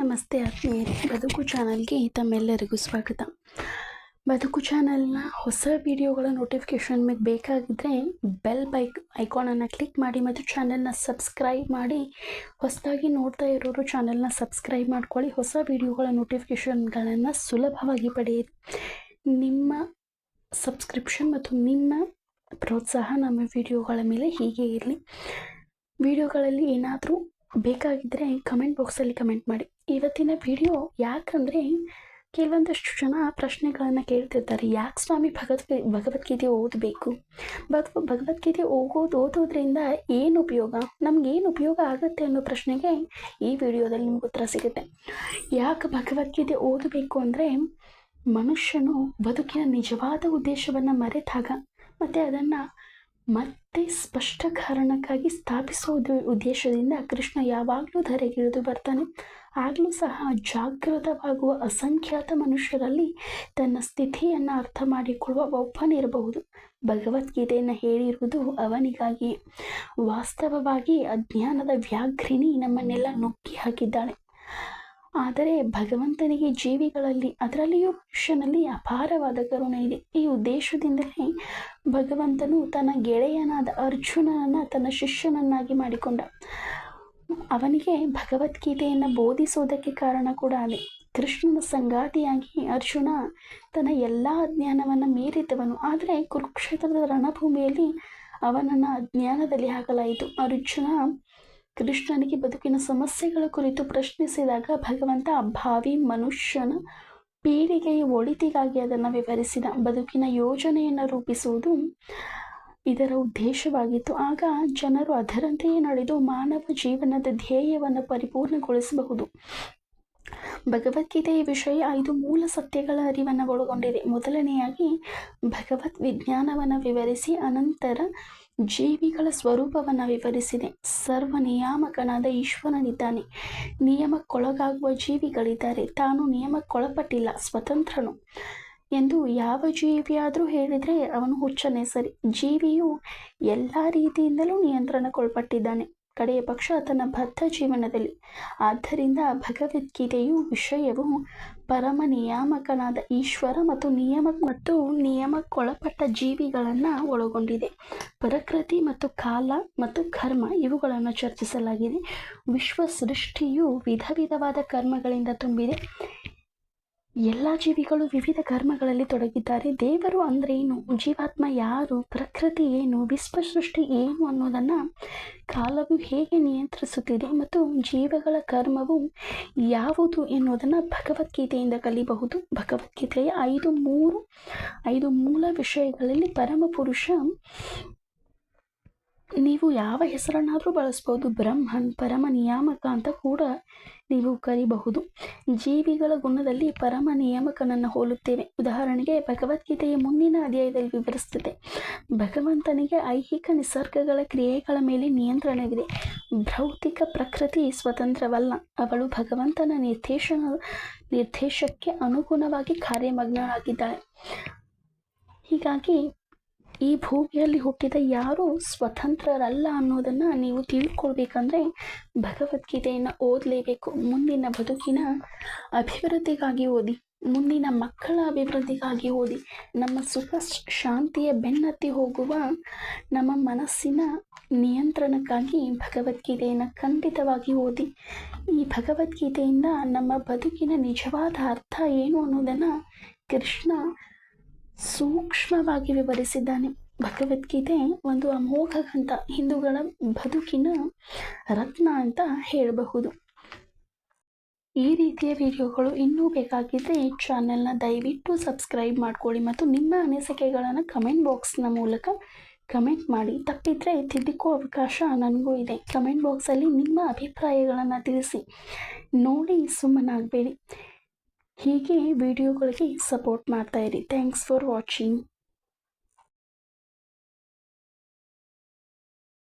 ನಮಸ್ತೆ ಆತ್ಮೀಯರಿ. ಬದುಕು ಚಾನಲ್ಗೆ ತಮ್ಮೆಲ್ಲರಿಗೂ ಸ್ವಾಗತ. ಬದುಕು ಚಾನಲ್ನ ಹೊಸ ವಿಡಿಯೋಗಳ ನೋಟಿಫಿಕೇಷನ್ ಮೇಲೆ ಬೇಕಾಗಿದ್ದರೆ ಬೆಲ್ ಬೈಕ್ ಐಕಾನನ್ನು ಕ್ಲಿಕ್ ಮಾಡಿ ಮತ್ತು ಚಾನಲ್ನ ಸಬ್ಸ್ಕ್ರೈಬ್ ಮಾಡಿ. ಹೊಸದಾಗಿ ನೋಡ್ತಾ ಇರೋರು ಚಾನಲ್ನ ಸಬ್ಸ್ಕ್ರೈಬ್ ಮಾಡ್ಕೊಳ್ಳಿ. ಹೊಸ ವಿಡಿಯೋಗಳ ನೋಟಿಫಿಕೇಷನ್ಗಳನ್ನು ಸುಲಭವಾಗಿ ಪಡೆಯಿರಿ ನಿಮ್ಮ ಸಬ್ಸ್ಕ್ರಿಪ್ಷನ್ ಮತ್ತು ನಿಮ್ಮ ಪ್ರೋತ್ಸಾಹ ನಮ್ಮ ವಿಡಿಯೋಗಳ ಮೇಲೆ ಹೀಗೆ ಇರಲಿ. ವಿಡಿಯೋಗಳಲ್ಲಿ ಏನಾದರೂ ಬೇಕಾಗಿದ್ದರೆ ಕಮೆಂಟ್ ಬಾಕ್ಸಲ್ಲಿ ಕಮೆಂಟ್ ಮಾಡಿ. ಇವತ್ತಿನ ವಿಡಿಯೋ ಯಾಕಂದರೆ ಕೆಲವೊಂದಷ್ಟು ಜನ ಪ್ರಶ್ನೆಗಳನ್ನು ಕೇಳ್ತಿರ್ತಾರೆ. ಯಾಕೆ ಸ್ವಾಮಿ ಭಗವದ್ಗೀ ಭಗವದ್ಗೀತೆ ಓದಬೇಕು? ಭಗವ ಭಗವದ್ಗೀತೆ ಓಗೋದು ಓದೋದ್ರಿಂದ ಏನು ಉಪಯೋಗ? ನಮಗೇನು ಉಪಯೋಗ ಆಗುತ್ತೆ ಅನ್ನೋ ಪ್ರಶ್ನೆಗೆ ಈ ವಿಡಿಯೋದಲ್ಲಿ ನಿಮ್ಗೆ ಉತ್ತರ ಸಿಗುತ್ತೆ. ಯಾಕೆ ಭಗವದ್ಗೀತೆ ಓದಬೇಕು ಅಂದರೆ ಮನುಷ್ಯನು ಬದುಕಿನ ನಿಜವಾದ ಉದ್ದೇಶವನ್ನು ಮರೆತಾಗ, ಮತ್ತು ಅದನ್ನು ಮತ್ತೆ ಸ್ಪಷ್ಟ ಕಾರಣಕ್ಕಾಗಿ ಸ್ಥಾಪಿಸೋದು ಉದ್ದೇಶದಿಂದ ಕೃಷ್ಣ ಯಾವಾಗಲೂ ಧರೆಗಿಳಿದು ಬರ್ತಾನೆ. ಆಗಲೂ ಸಹ ಜಾಗೃತವಾಗುವ ಅಸಂಖ್ಯಾತ ಮನುಷ್ಯರಲ್ಲಿ ತನ್ನ ಸ್ಥಿತಿಯನ್ನು ಅರ್ಥ ಮಾಡಿಕೊಳ್ಳುವ ಒಬ್ಬನಿರಬಹುದು ಭಗವದ್ಗೀತೆಯನ್ನು ಹೇಳಿರುವುದು ಅವನಿಗಾಗಿ ವಾಸ್ತವವಾಗಿ ಅಜ್ಞಾನದ ವ್ಯಾಘ್ರಿನಿ ನಮ್ಮನ್ನೆಲ್ಲ ನುಗ್ಗಿ ಹಾಕಿದ್ದಾಳೆ. ಆದರೆ ಭಗವಂತನಿಗೆ ಜೀವಿಗಳಲ್ಲಿ, ಅದರಲ್ಲಿಯೂ ಮನುಷ್ಯನಲ್ಲಿ ಅಪಾರವಾದ ಕರುಣೆ ಇದೆ. ಈ ಉದ್ದೇಶದಿಂದಲೇ ಭಗವಂತನು ತನ್ನ ಗೆಳೆಯನಾದ ಅರ್ಜುನನನ್ನು ತನ್ನ ಶಿಷ್ಯನನ್ನಾಗಿ ಮಾಡಿಕೊಂಡ. ಅವನಿಗೆ ಭಗವದ್ಗೀತೆಯನ್ನು ಬೋಧಿಸೋದಕ್ಕೆ ಕಾರಣ ಕೂಡ ಅದೇ. ಕೃಷ್ಣನ ಸಂಗಾತಿಯಾಗಿ ಅರ್ಜುನ ತನ್ನ ಎಲ್ಲ ಜ್ಞಾನವನ್ನು ಮೀರಿದವನು. ಆದರೆ ಕುರುಕ್ಷೇತ್ರದ ರಣಭೂಮಿಯಲ್ಲಿ ಅವನನ್ನು ಅಜ್ಞಾನದಲ್ಲಿ ಹಾಕಲಾಯಿತು. ಅರ್ಜುನ ಕೃಷ್ಣನಿಗೆ ಬದುಕಿನ ಸಮಸ್ಯೆಗಳ ಕುರಿತು ಪ್ರಶ್ನಿಸಿದಾಗ ಭಗವಂತ, ಭಾವಿ ಮನುಷ್ಯನ ಪೀಳಿಗೆಯ ಒಳಿತಿಗಾಗಿ ಅದನ್ನು ವಿವರಿಸಿದ. ಬದುಕಿನ ಯೋಜನೆಯನ್ನು ರೂಪಿಸುವುದು ಇದರ ಉದ್ದೇಶವಾಗಿತ್ತು. ಆಗ ಜನರು ಅದರಂತೆಯೇ ನಡೆದು ಮಾನವ ಜೀವನದ ಧ್ಯೇಯವನ್ನು ಪರಿಪೂರ್ಣಗೊಳಿಸಬಹುದು. ಭಗವದ್ಗೀತೆಯ ವಿಷಯ ಐದು ಮೂಲ ಸತ್ಯಗಳ ಅರಿವನ್ನು ಒಳಗೊಂಡಿದೆ ಮೊದಲನೆಯಾಗಿ ಭಗವದ್ ವಿಜ್ಞಾನವನ್ನು ವಿವರಿಸಿ, ಅನಂತರ ಜೀವಿಗಳ ಸ್ವರೂಪವನ್ನು ವಿವರಿಸಿದೆ. ಸರ್ವ ನಿಯಾಮಕನಾದ ಈಶ್ವರನಿದ್ದಾನೆ. ನಿಯಮಕ್ಕೊಳಗಾಗುವ ಜೀವಿಗಳಿದ್ದಾರೆ. ತಾನು ನಿಯಮಕ್ಕೊಳಪಟ್ಟಿಲ್ಲ, ಸ್ವತಂತ್ರನು ಎಂದು ಯಾವ ಜೀವಿಯಾದರೂ ಹೇಳಿದರೆ ಅವನು ಹುಚ್ಚನೇ ಸರಿ. ಜೀವಿಯು ಎಲ್ಲ ರೀತಿಯಿಂದಲೂ ನಿಯಂತ್ರಣಕ್ಕೊಳಪಟ್ಟಿದ್ದಾನೆ. ಕಡೆಯ ಪಕ್ಷ ತನ್ನ ಬದ್ಧ ಜೀವನದಲ್ಲಿ. ಆದ್ದರಿಂದ ಭಗವದ್ಗೀತೆಯು ವಿಷಯವು ಪರಮ ನಿಯಾಮಕನಾದ ಈಶ್ವರ ಮತ್ತು ನಿಯಮ ಮತ್ತು ನಿಯಮಕ್ಕೊಳಪಟ್ಟ ಜೀವಿಗಳನ್ನು ಒಳಗೊಂಡಿದೆ. ಪ್ರಕೃತಿ ಮತ್ತು ಕಾಲ ಮತ್ತು ಕರ್ಮ ಇವುಗಳನ್ನು ಚರ್ಚಿಸಲಾಗಿದೆ. ವಿಶ್ವ ಸೃಷ್ಟಿಯು ವಿಧ ವಿಧವಾದ ಕರ್ಮಗಳಿಂದ ತುಂಬಿದೆ. ಎಲ್ಲ ಜೀವಿಗಳು ವಿವಿಧ ಕರ್ಮಗಳಲ್ಲಿ ತೊಡಗಿದ್ದಾರೆ. ದೇವರು ಅಂದರೆ ಏನು? ಜೀವಾತ್ಮ ಯಾರು? ಪ್ರಕೃತಿ ಏನು? ವಿಶ್ವ ಸೃಷ್ಟಿ ಏನು ಅನ್ನೋದನ್ನು ಕಾಲವು ಹೇಗೆ ನಿಯಂತ್ರಿಸುತ್ತಿದೆ ಮತ್ತು ಜೀವಗಳ ಕರ್ಮವು ಯಾವುದು ಎನ್ನುವುದನ್ನು ಭಗವದ್ಗೀತೆಯಿಂದ ಕಲಿಬಹುದು. ಭಗವದ್ಗೀತೆಯ ಐದು ಮೂರು, ಐದು ಮೂಲ ವಿಷಯಗಳಲ್ಲಿ ಪರಮ ಪುರುಷ ನೀವು ಯಾವ ಹೆಸರನ್ನಾದರೂ ಬಳಸ್ಬೋದು, ಬ್ರಹ್ಮನ್, ಪರಮ ನಿಯಾಮಕ ಅಂತ ಕೂಡ ನೀವು ಕರಿಬಹುದು. ಜೀವಿಗಳ ಗುಣದಲ್ಲಿ ಪರಮ ನಿಯಾಮಕನನ್ನು ಹೋಲುತ್ತೇವೆ. ಉದಾಹರಣೆಗೆ ಭಗವದ್ಗೀತೆಯ ಮುಂದಿನ ಅಧ್ಯಾಯದಲ್ಲಿ ವಿವರಿಸುತ್ತದೆ. ಭಗವಂತನಿಗೆ ಐಹಿಕ ನಿಸರ್ಗಗಳ ಕ್ರಿಯೆಗಳ ಮೇಲೆ ನಿಯಂತ್ರಣವಿದೆ. ಭೌತಿಕ ಪ್ರಕೃತಿ ಸ್ವತಂತ್ರವಲ್ಲ. ಅವಳು ಭಗವಂತನ ನಿರ್ದೇಶನ, ನಿರ್ದೇಶಕ್ಕೆ ಅನುಗುಣವಾಗಿ ಕಾರ್ಯಮಗ್ನಳಾಗಿದ್ದಾಳೆ. ಹೀಗಾಗಿ ಈ ಭೂಮಿಯಲ್ಲಿ ಹುಟ್ಟಿದ ಯಾರೂ ಸ್ವತಂತ್ರರಲ್ಲ ಅನ್ನೋದನ್ನು ನೀವು ತಿಳ್ಕೊಳ್ಬೇಕಂದ್ರೆ ಭಗವದ್ಗೀತೆಯನ್ನು ಓದಲೇಬೇಕು. ಮುಂದಿನ ಬದುಕಿನ ಅಭಿವೃದ್ಧಿಗಾಗಿ ಓದಿ, ಮುಂದಿನ ಮಕ್ಕಳ ಅಭಿವೃದ್ಧಿಗಾಗಿ ಓದಿ, ನಮ್ಮ ಸುಖ ಶಾಂತಿಯ ಬೆನ್ನತ್ತಿ ಹೋಗುವ ನಮ್ಮ ಮನಸ್ಸಿನ ನಿಯಂತ್ರಣಕ್ಕಾಗಿ ಭಗವದ್ಗೀತೆಯನ್ನು ಖಂಡಿತವಾಗಿ ಓದಿ. ಈ ಭಗವದ್ಗೀತೆಯಿಂದ ನಮ್ಮ ಬದುಕಿನ ನಿಜವಾದ ಅರ್ಥ ಏನು ಅನ್ನೋದನ್ನು ಕೃಷ್ಣ ಸೂಕ್ಷ್ಮವಾಗಿ ವಿವರಿಸಿದ್ದಾನೆ. ಭಗವದ್ಗೀತೆ ಒಂದು ಅಮೋಘ ಗ್ರಂಥ. ಹಿಂದೂಗಳ ಬದುಕಿನ ರತ್ನ ಅಂತ ಹೇಳಬಹುದು. ಈ ರೀತಿಯ ವಿಡಿಯೋಗಳು ಇನ್ನೂ ಬೇಕಾಗಿದ್ದರೆ ಈ ಚಾನೆಲ್ನ ದಯವಿಟ್ಟು ಸಬ್ಸ್ಕ್ರೈಬ್ ಮಾಡ್ಕೊಳ್ಳಿ ಮತ್ತು ನಿಮ್ಮ ಅನಿಸಿಕೆಗಳನ್ನು ಕಮೆಂಟ್ ಬಾಕ್ಸ್ನ ಮೂಲಕ ಕಮೆಂಟ್ ಮಾಡಿ. ತಪ್ಪಿದ್ರೆ ತಿದ್ದಿಕೋ ಅವಕಾಶ ನನಗೂ ಇದೆ. ಕಮೆಂಟ್ ಬಾಕ್ಸಲ್ಲಿ ನಿಮ್ಮ ಅಭಿಪ್ರಾಯಗಳನ್ನು ತಿಳಿಸಿ. ನೋಡಿ ಸುಮ್ಮನಾಗಬೇಡಿ. ಹೀಗೆ ವಿಡಿಯೋಗಳಿಗೆ ಸಪೋರ್ಟ್ ಮಾಡ್ತಾಯಿರಿ ಥ್ಯಾಂಕ್ಸ್ ಫಾರ್ ವಾಚಿಂಗ್